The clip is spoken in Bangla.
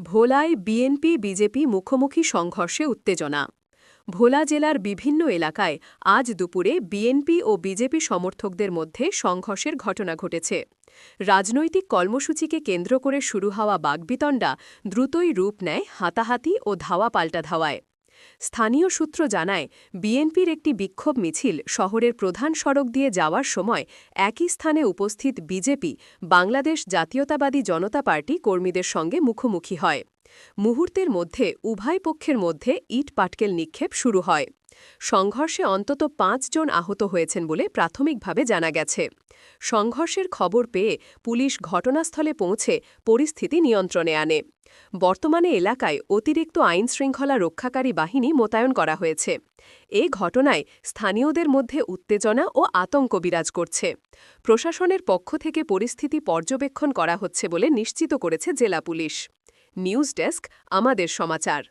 ভোলায় বিএনপি, বিজেপি মুখোমুখি সংঘর্ষে উত্তেজনা। ভোলা জেলার বিভিন্ন এলাকায় আজ দুপুরে বিএনপি ও বিজেপি সমর্থকদের মধ্যে সংঘর্ষের ঘটনা ঘটেছে। রাজনৈতিক কর্মসূচিকে কেন্দ্র করে শুরু হওয়া বাগবিতণ্ডা দ্রুতই রূপ নেয় হাতাহাতি ও ধাওয়া পাল্টা ধাওয়ায়। স্থানীয় সূত্র জানায়, বিএনপির একটি বিক্ষোভ মিছিল শহরের প্রধান সড়ক দিয়ে যাওয়ার সময় একই স্থানে উপস্থিত বিজেপি, বাংলাদেশ জাতীয়তাবাদী জনতা পার্টি কর্মীদের সঙ্গে মুখোমুখি হয়। মুহূর্তের মধ্যে, উভয় পক্ষের মধ্যে ইট পাটকেল নিক্ষেপ শুরু হয়। সংঘর্ষে অন্তত জন আহত হয়েছেন বলে প্রাথমিকভাবে জানা গেছে। সংঘর্ষের খবর পেয়ে পুলিশ ঘটনাস্থলে পৌঁছে পরিস্থিতি নিয়ন্ত্রণে আনে। বর্তমানে এলাকায় অতিরিক্ত আইন শৃঙ্খলা রক্ষাকারী বাহিনী মোতায়েন করা হয়েছে। এ ঘটনায় স্থানীয়দের মধ্যে উত্তেজনা ও আতঙ্ক বিরাজ করছে। প্রশাসনের পক্ষ থেকে পরিস্থিতি পর্যবেক্ষণ করা হচ্ছে বলে নিশ্চিত করেছে জেলা পুলিশ। নিউজ ডেস্ক আমাদের সমাচার।